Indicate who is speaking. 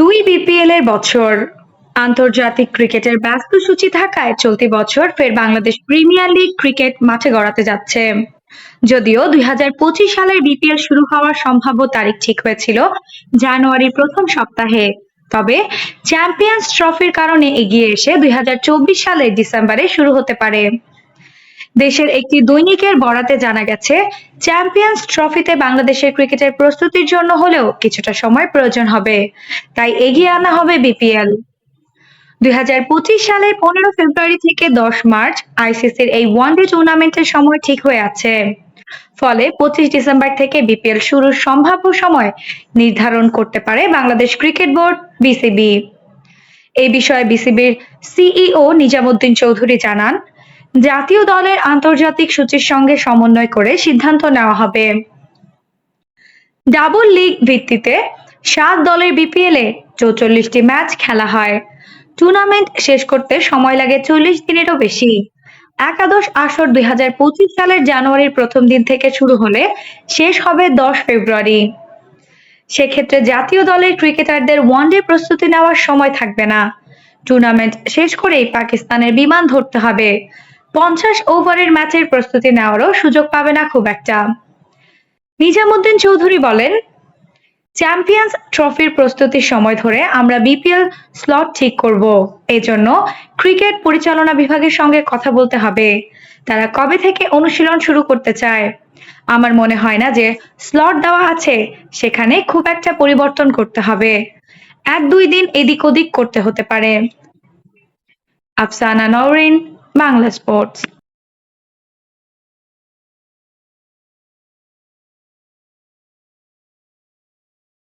Speaker 1: দুই বিপিএল এর বছর। আন্তর্জাতিক ক্রিকেটের ব্যস্ত সূচি থাকায় চলতি বছর ফের বাংলাদেশ প্রিমিয়ার লিগ ক্রিকেট মাঠে গড়াতে যাচ্ছে। যদিও দুই হাজার পঁচিশ সালের বিপিএল শুরু হওয়ার সম্ভাব্য তারিখ ঠিক হয়েছিল জানুয়ারির প্রথম সপ্তাহে। তবে চ্যাম্পিয়ন্স ট্রফির কারণে এগিয়ে এসে দুই হাজার চব্বিশ সালের ডিসেম্বরে শুরু হতে পারে। দেশের একটি দৈনিকের বরাতে জানা গেছে, চ্যাম্পিয়ন্স ট্রফিতে বাংলাদেশের ক্রিকেটের প্রস্তুতির জন্য হলেও কিছুটা সময় প্রয়োজন হবে। তাই এগিয়ে আনা হবে বিপিএল। দুই হাজার পঁচিশ সালের পনেরো ফেব্রুয়ারি থেকে দশ মার্চ আইসিসির এই ওয়ানডে টুর্নামেন্টের সময় ঠিক হয়ে আছে। ফলে পঁচিশ ডিসেম্বর থেকে বিপিএল শুরুর সম্ভাব্য সময় নির্ধারণ করতে পারে বাংলাদেশ ক্রিকেট বোর্ড, বিসিবি। এই বিষয়ে বিসিবির সিইও নিজামুদ্দিন চৌধুরী জানান জাতীয় দলের আন্তর্জাতিক সূচির সঙ্গে সমন্বয় করে সিদ্ধান্ত নেওয়া হবে। ডাবল লিগ ভিত্তিতে সাত দলের বিপিএল এ চৌচল্লিশটি ম্যাচ খেলা হয়। টুর্নামেন্ট শেষ করতে সময় লাগে চল্লিশ দিনেরও বেশি। একাদশ আসর দুই সালের জানুয়ারির প্রথম দিন থেকে শুরু হলে শেষ হবে দশ ফেব্রুয়ারি। সেক্ষেত্রে জাতীয় দলের ক্রিকেটারদের ওয়ানডে প্রস্তুতি নেওয়ার সময় থাকবে না। টুর্নামেন্ট শেষ করেই পাকিস্তানের বিমান ধরতে হবে। পঞ্চাশ ওভারের ম্যাচের প্রস্তুতি নেওয়ারও সুযোগ পাবে না খুব একটা। নিজামুদ্দিন চৌধুরী বলেন চ্যাম্পিয়ন্স ট্রফির প্রস্তুতির সময় ধরে আমরা বিপিএল স্লট ঠিক করব। এজন্য ক্রিকেট পরিচালনা বিভাগের সঙ্গে কথা বলতে হবে। তারা কবে থেকে অনুশীলন শুরু করতে চায়? আমার মনে হয় না যে স্লট দেওয়া আছে, সেখানে খুব একটা পরিবর্তন করতে হবে। এক দুই দিন এদিক ওদিক করতে হতে পারে। Afsana Nowrin Bangla sports.